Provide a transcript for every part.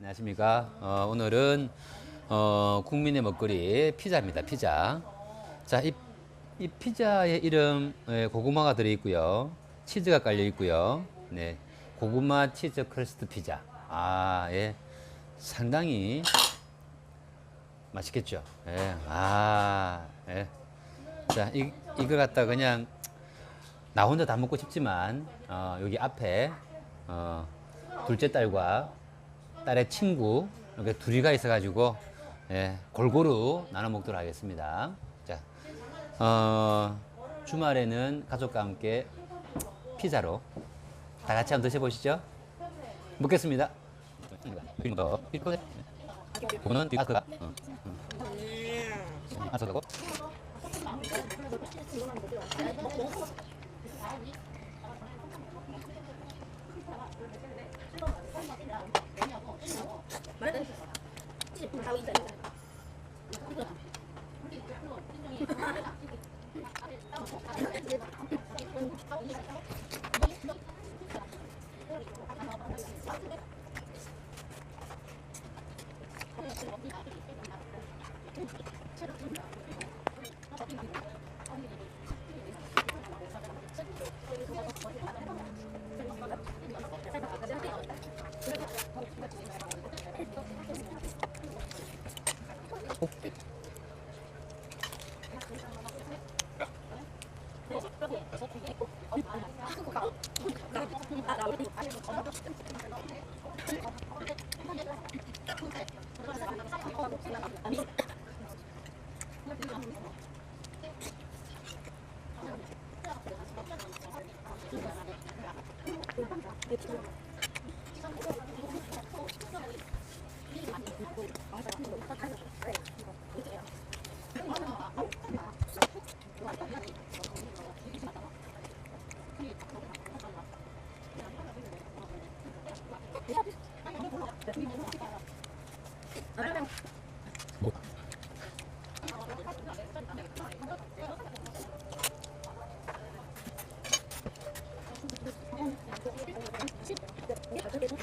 안녕하십니까. 어, 오늘은 어, 국민의 먹거리 피자입니다. 피자. 자, 이, 이 피자의 이름에 고구마가 들어 있고요. 치즈가 깔려 있고요. 네, 고구마 치즈 크러스트 피자. 아, 예, 상당히 맛있겠죠. 예, 아, 예. 자, 이, 이걸 갖다 그냥 나 혼자 다 먹고 싶지만 어, 여기 앞에 어, 둘째 딸과 딸의 친구 이렇게 둘이가 있어가지고 예, 골고루 나눠 먹도록 하겠습니다. 자, 어, 주말에는 가족과 함께 피자로 다 같이 한번 드셔보시죠. 먹겠습니다. オッケー。もう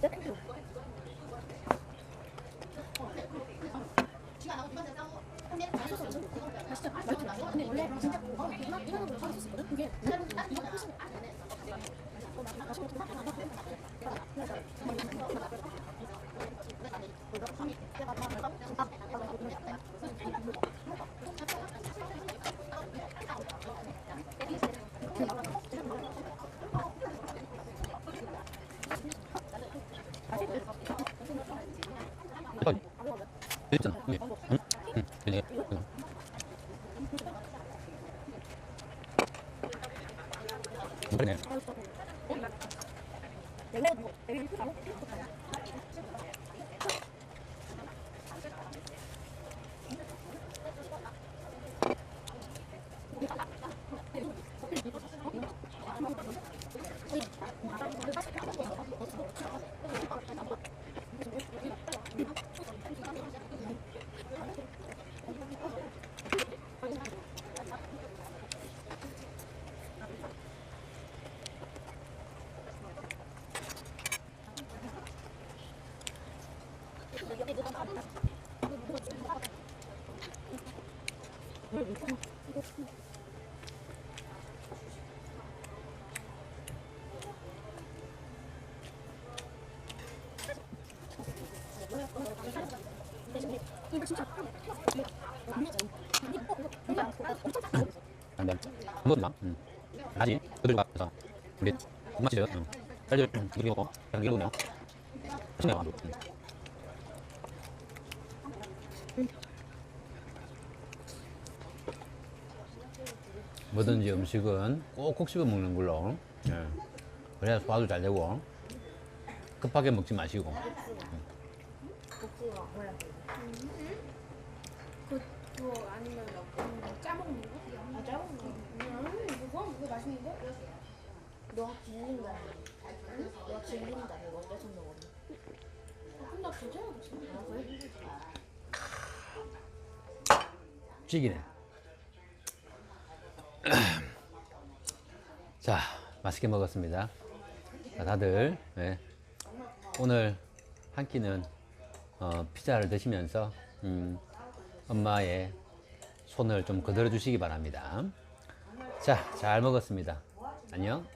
진짜 땡큐 지금 안 하고 뒤만 잘 싸워 한 대는 다 쏘서 이거 이거 그거는 뒤가 그가. 어, 어. 아, 저거. 있잖아. 여기. 응? 응. 여기. 응. 그러 네. 한번나 응. 다시 그들과 그래서 우리 엄마 치즈 응. 딸들 그리고 양기로 넣어. 신나요 아주. 응. 뭐든지 음식은 꼭꼭 씹어 먹는 걸로. 예. 그래야 소화도 잘 되고 급하게 먹지 마시고. 복숭아 뭐야? 그, 그거 아니면 음, 짜먹는 거? 아 짜고 음, 그거? 그거 맛있는 거? 너가 질린다. 너가 질린다 이거 어디서 먹었니? 아, 근데 나 괜찮아, 괜찮아. 찌기네. 자, 맛있게 먹었습니다. 자, 다들 네. 오늘 한 끼는 어, 피자를 드시면서 음, 엄마의 손을 좀 거들어 주시기 바랍니다. 자, 잘 먹었습니다. 안녕.